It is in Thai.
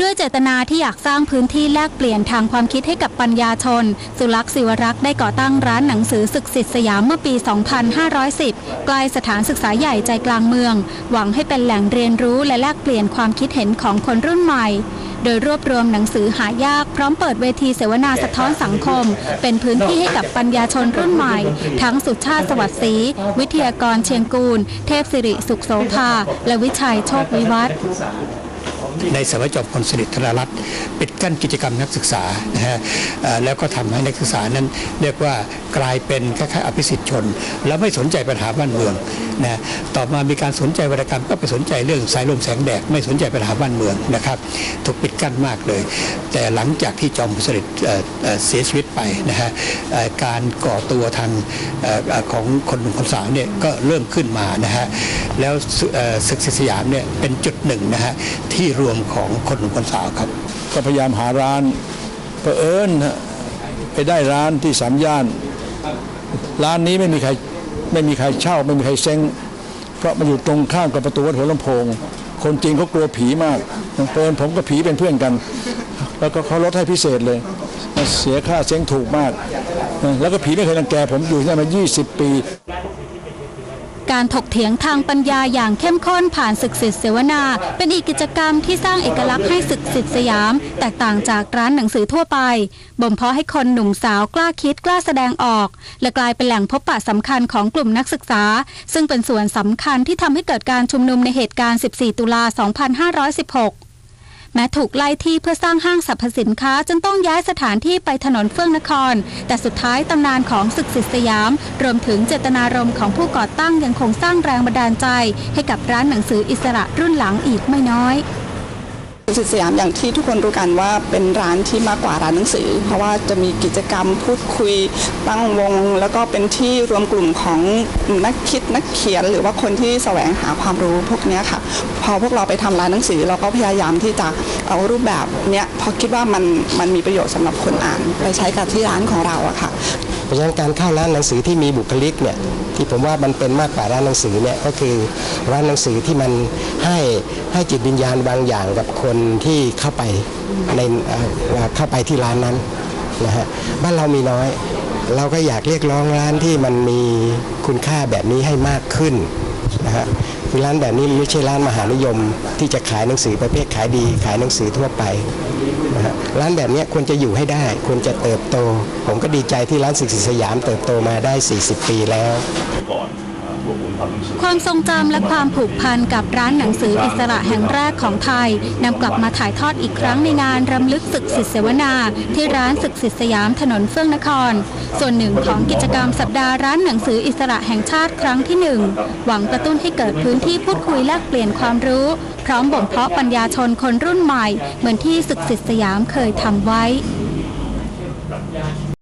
ด้วยเจตนาที่อยากสร้างพื้นที่แลกเปลี่ยนทางความคิดให้กับปัญญาชน สุลักษ์ศิวรักษ์ได้ก่อตั้งร้านหนังสือศึกษิษย์สยามเมื่อปี 2510 ใกล้สถานศึกษาใหญ่ใจกลางเมือง หวังให้เป็นแหล่งเรียนรู้และแลกเปลี่ยนความคิดเห็นของคนรุ่นใหม่ โดยรวบรวมหนังสือหายากพร้อมเปิดเวทีเสวนาสะท้อนสังคม เป็นพื้นที่ให้กับปัญญาชนรุ่นใหม่ ทั้งสุชาติสวัสดิ์ศรีวิทยากรเชียงกูล เทพสิริสุขโสภาและวิชัยโชควิวัฒน์ ในสมัยจบคนสนิทธนรัตน์ปิดกั้นกิจกรรมนักศึกษานะฮะแล้วก็ทำให้นักศึกษานั้นเรียกว่ากลายเป็นคล้ายๆอภิสิทธิชน แล้วไม่สนใจปัญหาบ้านเมืองนะต่อมามีการสนใจวรรณกรรมก็ไปสนใจเรื่องสายลมแสงแดดไม่สนใจปัญหาบ้านเมืองนะครับถูกปิดกั้นมากเลย แต่หลังจากที่จอมพลสฤษดิ์เสียชีวิตไปนะฮะการก่อตัวทางอของคนหนุ่มคนสาวเนี่ยก็เริ่มขึ้นมานะฮะแล้วศึกษิษย์สยามเนี่ยเป็นจุดหนึ่งนะฮะที่รวมของคนหนุ่มคนสาวครับ ก็พยายามหาร้านเผอิญไปได้ร้านที่สามย่าน ร้านนี้ไม่มีใครไม่มีใครเช่า ไม่มีใครเซ้งเพราะมันอยู่ตรงข้ามกับประตูวัดหัวลำโพง คนจริงเขากลัวผีมากเปิญผมกับผีเป็นเพื่อนกัน แล้วก็เขาลดให้พิเศษเลย เสียค่าเซ้งถูกมาก แล้วก็ผีไม่เคยรังแกผมอยู่ที่นั่นมา 20 ปี การถกเถียงทางปัญญาอย่างเข้มข้นผ่านศึกษิษย์เสวนา เป็นอีกกิจกรรมที่สร้างเอกลักษณ์ให้ศึกษิษย์สยาม แตกต่างจากร้านหนังสือทั่วไป บ่มเพาะให้คนหนุ่มสาวกล้าคิดกล้าแสดงออก และกลายเป็นแหล่งพบปะสำคัญของกลุ่มนักศึกษา ซึ่งเป็นส่วนสำคัญที่ทำให้เกิดการชุมนุมในเหตุการณ์ 14 ตุลา 2516 แม้ถูกไล่ที่เพื่อสร้างห้างสรรพสินค้าจนต้องย้ายสถานที่ไปถนนเฟื่องนคร แต่สุดท้ายตำนานของศึกษิษย์สยาม รวมถึงเจตนารมณ์ของผู้ก่อตั้งยังคงสร้างแรงบันดาลใจ ให้กับร้านหนังสืออิสระรุ่นหลังอีกไม่น้อย สิทธิสยามอย่างที่ทุกคนรู้กันว่าเป็นร้านที่มากกว่าร้านหนังสือ เพราะว่าจะมีกิจกรรมพูดคุยตั้งวง แล้วก็เป็นที่รวมกลุ่มของนักคิดนักเขียน หรือว่าคนที่แสวงหาความรู้พวกนี้ค่ะ พอพวกเราไปทำร้านหนังสือ เราก็พยายามที่จะเอารูปแบบเนี้ยเพอคิดว่ามันมันมีประโยชน์สำหรับคนอ่าน ไปใช้กับที่ร้านของเราอะค่ะ ราะฉะนั้นการเข้าร้านหนังสือที่มีบุคลิกเนี่ยที่ผมว่ามันเป็นมากกว่าร้านหนังสือเนี่ยก็คือร้านหนังสือที่มันให้ให้จิตวิญญาณบางอย่างกับคนที่เข้าไปในเอ่อเข้าไปที่ร้านนั้นนะฮะบ้านเรามีน้อย เราก็อยากเรียกร้องร้านที่มันมีคุณค่าแบบนี้ให้มากขึ้นนะฮะ คือร้านแบบนี้ไม่ใช่ร้านมหานิยม ที่จะขายหนังสือประเภทขายดี ขายหนังสือทั่วไปนะฮะร้านแบบนี้ควรจะอยู่ให้ได้ ควรจะเติบโต ผมก็ดีใจที่ร้านศึกษิษย์สยามเติบโตมาได้ 40 ปีแล้ว ความทรงจำและความผูกพันกับร้านหนังสืออิสระแห่งแรกของไทยนำกลับมาถ่ายทอดอีกครั้งในงานรำลึกศึกษิษย์เสวนา ที่ร้านศึกษิษย์สยามถนนเฟื่องนคร ส่วนหนึ่งของกิจกรรมสัปดาห์ร้านหนังสืออิสระแห่งชาติครั้งที่หนึ่งหวังกระตุ้นให้เกิดพื้นที่พูดคุยแลกเปลี่ยนความรู้ พร้อมบ่มเพาะปัญญาชนคนรุ่นใหม่ เหมือนที่ศึกษิษย์สยามเคยทำไว้